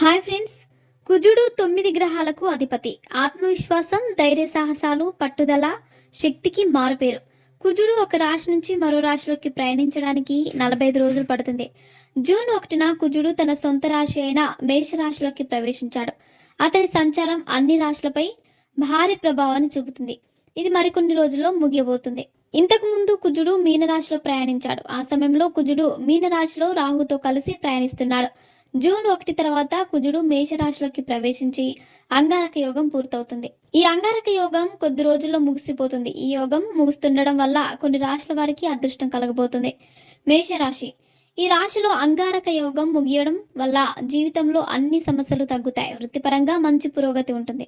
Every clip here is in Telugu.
Hi friends. కుజుడు తొమ్మిది గ్రహాలకు అధిపతి. ఆత్మవిశ్వాసం ధైర్య సాహసాలు పట్టుదల శక్తికి మారుపేరు. కుజుడు ఒక రాశి నుంచి మరో రాశిలోకి ప్రయాణించడానికి నలభై ఐదు రోజులు పడుతుంది. జూన్ ఒకటిన కుజుడు తన సొంత రాశి అయిన మేష రాశిలోకి ప్రవేశించాడు. అతని సంచారం అన్ని రాశులపై భారీ ప్రభావాన్ని చూపుతుంది. ఇది మరికొన్ని రోజుల్లో ముగియబోతుంది. ఇంతకు ముందు కుజుడు మీనరాశిలో ప్రయాణించాడు. ఆ సమయంలో కుజుడు మీనరాశిలో రాహుతో కలిసి ప్రయాణిస్తున్నాడు. జూన్ ఒకటి తర్వాత కుజుడు మేషరాశిలోకి ప్రవేశించి అంగారక యోగం పూర్తవుతుంది. ఈ అంగారక యోగం కొద్ది రోజుల్లో ముగిసిపోతుంది. ఈ యోగం ముగుస్తుండడం వల్ల కొన్ని రాశుల వారికి అదృష్టం కలగబోతుంది. మేషరాశి. ఈ రాశిలో అంగారక యోగం ముగియడం వల్ల జీవితంలో అన్ని సమస్యలు తగ్గుతాయి. వృత్తిపరంగా మంచి పురోగతి ఉంటుంది.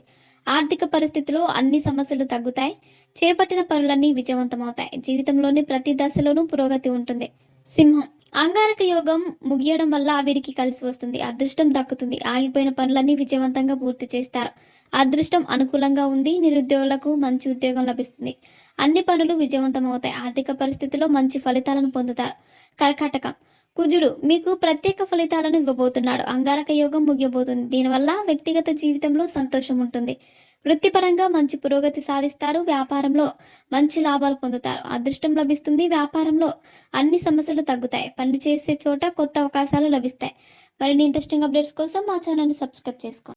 ఆర్థిక పరిస్థితిలో అన్ని సమస్యలు తగ్గుతాయి. చేపట్టిన పనులన్నీ విజయవంతమవుతాయి. జీవితంలోని ప్రతి దశలోనూ పురోగతి ఉంటుంది. సింహం. అంగారక యోగం ముగియడం వల్ల వీరికి కలిసి వస్తుంది. అదృష్టం దక్కుతుంది. ఆగిపోయిన పనులన్నీ విజయవంతంగా పూర్తి చేస్తారు. అదృష్టం అనుకూలంగా ఉంది. నిరుద్యోగులకు మంచి ఉద్యోగం లభిస్తుంది. అన్ని పనులు విజయవంతం అవుతాయి ఆర్థిక పరిస్థితిలో మంచి ఫలితాలను పొందుతారు. కర్కాటకం. కుజుడు మీకు ప్రత్యేక ఫలితాలను ఇవ్వబోతున్నాడు. అంగారక యోగం ముగియబోతుంది. దీనివల్ల వ్యక్తిగత జీవితంలో సంతోషం ఉంటుంది. వృత్తిపరంగా మంచి పురోగతి సాధిస్తారు. వ్యాపారంలో మంచి లాభాలు పొందుతారు. అదృష్టం లభిస్తుంది. వ్యాపారంలో అన్ని సమస్యలు తగ్గుతాయి. పని చేసే చోట కొత్త అవకాశాలు లభిస్తాయి. మరిన్ని ఇంట్రెస్టింగ్ అప్డేట్స్ కోసం మా ఛానల్ని సబ్స్క్రైబ్ చేసుకోండి.